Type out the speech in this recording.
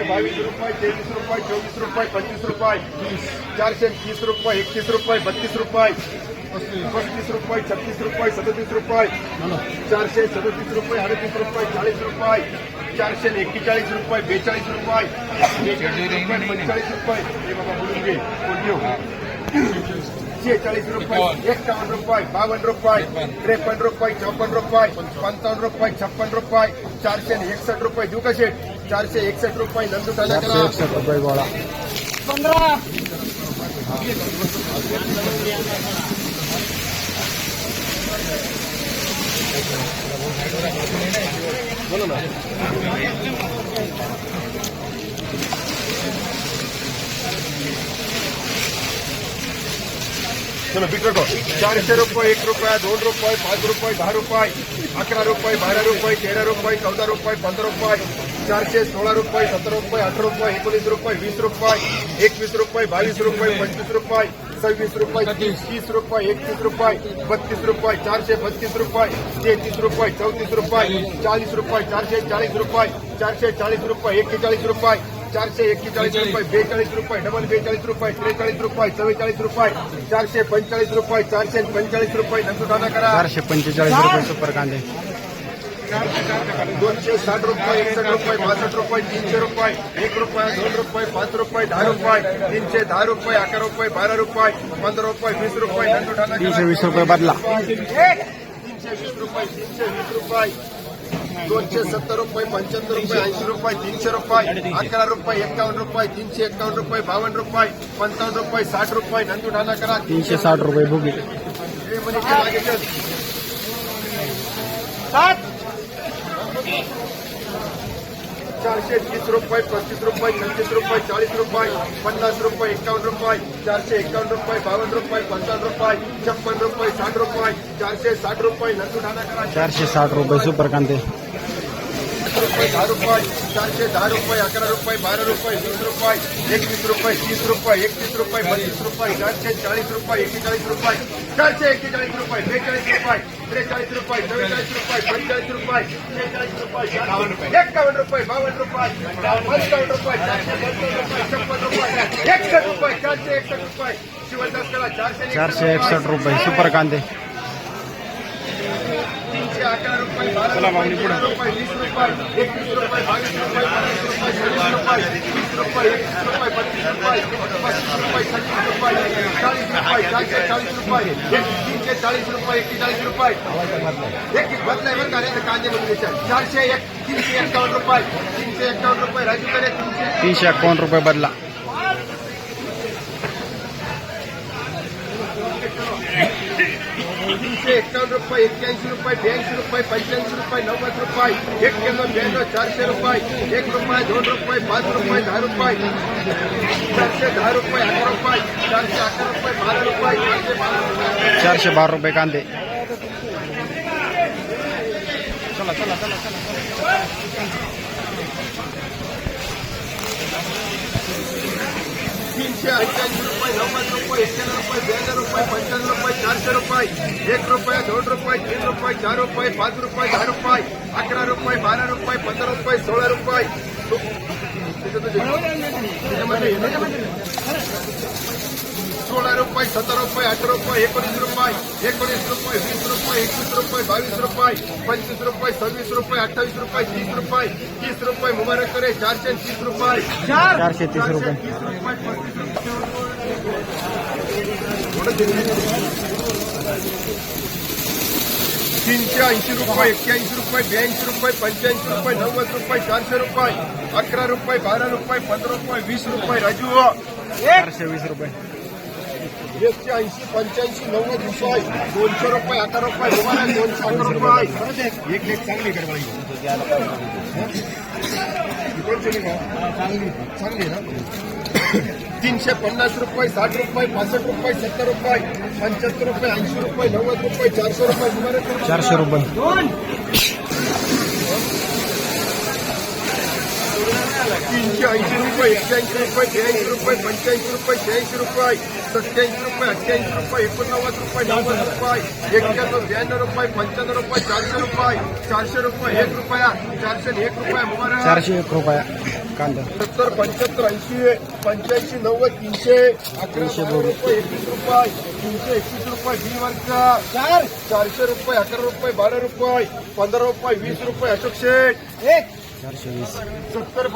रुपये, बावीस रुपये, तेवीस रुपये, चोवीस रुपये पंचवीस रुपये, चारशे तीस रुपये, एकतीस रुपये, बत्तीस रुपये, पस्तीस रुपये, छत्तीस रुपये, सदतीस रुपये, चारशे सदतीस रुपये, अडतीस रुपये, चाळीस रुपये, चारशे एक्केचाळीस रुपये, बेचाळीस रुपये बेचाळीस रुपये, पंचेचाळीस रुपये. हे बाबा बोलून रुपये, एक्कावन्न रुपये, बावन्न रुपये, त्रेपन्न रुपये, चौपन्न रुपये, पंचावन्न रुपये छप्पन रुपये, चारशे एकसष्ट रुपये. देऊ का शेठ चारशे एकसष्ट रुपये नंदू टाटा चारशे एकसष्ट रुपये गोळा चलो बिकटो चारशे रुपये, एक रुपया, दोन रुपये, पाच रुपये, दहा रुपये, अकरा रुपये, बारा रुपये, तेरा रुपये, चौदा रुपये, पंधरा रुपये, चारशे सोळा रुपये सतरा रुपये, अठरा रुपये, एकोणीस रुपये, वीस रुपये, एकवीस रुपये, बावीस रुपये पंचवीस रुपये, सव्वीस रुपये, तीस तीस रुपये, एकतीस रुपये, बत्तीस रुपये, चारशे बत्तीस रुपये, तेहतीस रुपये, चौतीस रुपये, चाळीस रुपये, चारशे चाळीस रुपये, चारशे चाळीस रुपये एक्केचाळीस रुपये चारशे एक्केचाळीस रुपये बेचाळीस रुपये डबल बेचाळीस रुपये त्रेचाळीस रुपये चव्वेचाळीस रुपये चारशे पंचेचाळीस रुपये चारशे पंचेचाळीस रुपये नंतर करा. चारशे पंचेचाळीस रुपये सुपर कांदे. दोनशे साठ रुपये एकसष्ट रुपये बासष्ट रुपये तीनशे रुपये एक रुपये दोन रुपये पाच रुपये दहा रुपये तीनशे दहा रुपये अकरा रुपये बारा रुपये पंधरा रुपये वीस रुपये तीनशे वीस रुपये बदला. तीनशे वीस रुपये तीनशे वीस रुपये. दोनशे सत्तर रुपये पंच्याहत्तर रुपये ऐंशी रुपये तीनशे रुपये अकरा रुपये एक्कावन्न रुपये तीनशे एक्कावन्न रुपये बावन्न रुपये पंचावन्न रुपये साठ रुपये नंदू ठाणा करा. तीनशे साठ रुपये भुगे. चारशे तीस रुपये पस्तीस रुपये छत्तीस रुपये चाळीस रुपये पन्नास रुपये एकावन्न रुपये चारशे एकावन्न रुपये बावन्न रुपये पंचावन्न रुपये छप्पन रुपये साठ रुपये चारशे साठ रुपये नंदू ठाणा करा. चारशे साठ रुपये सुपर कांदे रुपये दहा रुपये चारशे दहा रुपये अकरा रुपये बारा रुपये वीस रुपये एकवीस रुपये तीस रुपये एकतीस रुपये बत्तीस रुपये चारशे चाळीस रुपये एक्केचाळीस रुपये चारशे एक्केचाळीस रुपये बेचाळीस रुपये त्रेचाळीस रुपये चव्वेचाळीस रुपये पंचेचाळीस रुपये शेहेचाळीस रुपये एक्कावन्न रुपये बावन्न रुपये पंचावन्न रुपये चारशे पंचावन्न रुपये छप्पन रुपये एकसष्ट रुपये चारशे एकसष्ट रुपये शिवदास चारशे एकसष्ट रुपये सुपर कांदे. रुपये छत्तीस रुपये चाळीस रुपये चारशे चाळीस रुपये एक- तीनशे चाळीस रुपये एक्केचाळीस रुपये एक बदलाय बरं का रे कांदे मध्ये चारशे एक तीनशे एक्कावन्न रुपये तीनशे एक्कावन्न रुपये राजू कडे तीनशे तीनशे एकावन्न रुपये बदला. तीनशे एक्कावन्न रुपये एक्क्याऐंशी रुपये ब्याऐंशी रुपये पंच्याऐंशी रुपये नव्वद रुपये एक्क्याण्णव ब्याण्णव चारशे रुपये एक रुपये दोन रुपये पाच रुपये दहा रुपये चारशे दहा रुपये अकरा रुपये चारशे अकरा रुपये बारा रुपये चारशे बारा रुपये. चारशे बारा रुपये कांदे. तीनशे अठ्ठ्याऐंशी रुपये. नव्वद रुपये एक्क्याण्णव रुपये ब्याण्णव रुपये पंच्याण्णव रुपये चारशे रुपये एक रुपये दोन रुपये तीन रुपये चार रुपये पाच रुपये दहा रुपये अकरा रुपये बारा रुपये पंधरा रुपये सोळा रुपये त्याच्यामध्ये- त्याच्यामध्ये- सोळा रुपये सतरा रुपये अठरा रुपये एकोणीस रुपये एकोणीस रुपये वीस रुपये एकवीस रुपये बावीस रुपये पंचवीस रुपये सव्वीस रुपये अठ्ठावीस रुपये तीस रुपये तीस रुपये मुबारक करे चारशे तीस रुपये चारशे तीस रुपये तीस रुपये पस्तीस तीनशे ऐंशी रुपये एक्क्याऐंशी रुपये ब्याऐंशी रुपये पंच्याऐंशी रुपये नव्वद रुपये चारशे रुपये अकरा रुपये बारा रुपये पंधरा रुपये वीस रुपये राजू। चारशे वीस रुपये। एकशे ऐंशी पंच्याऐंशी नव्वद रुपये दोनशे रुपये अकरा रुपये दोनशे अकरा रुपये। एक एक चांगली कोणची नाही का? चांगली ना? तीनशे पन्नास रुपये साठ रुपये पासष्ट रुपये सत्तर रुपये पंच्याहत्तर रुपये ऐंशी रुपये नव्वद रुपये चारशे रुपये तुम्हाला चारशे रुपये. तीनशे ऐंशी रुपये एकशे रुपये ब्याऐंशी रुपये पंच्याऐंशी रुपये शहाऐंशी रुपये सत्याऐंशी रुपये अठ्ठ्याऐंशी रुपये एकोणनव्वद रुपये नव्वद रुपये एक्क्याण्णव ब्याण्णव रुपये पंच्याण्णव रुपये चारशे रुपये चारशे रुपये एक रुपया चारशे एक रुपया चारशे एक रुपया. कांदा। सत्तर पंच्याहत्तर ऐंशी पंच्याऐंशी नव्वद तीनशे से तीनशे रुपये एक रुपये एकवीस रुपये तीनशे एकवीस रुपये बी वर्ग चार? चारशे रुपये अकरा रुपये बारह रुपये पंद्रह रुपये वीस रुपये अशोक शेठ. चारशे वीस. सत्तर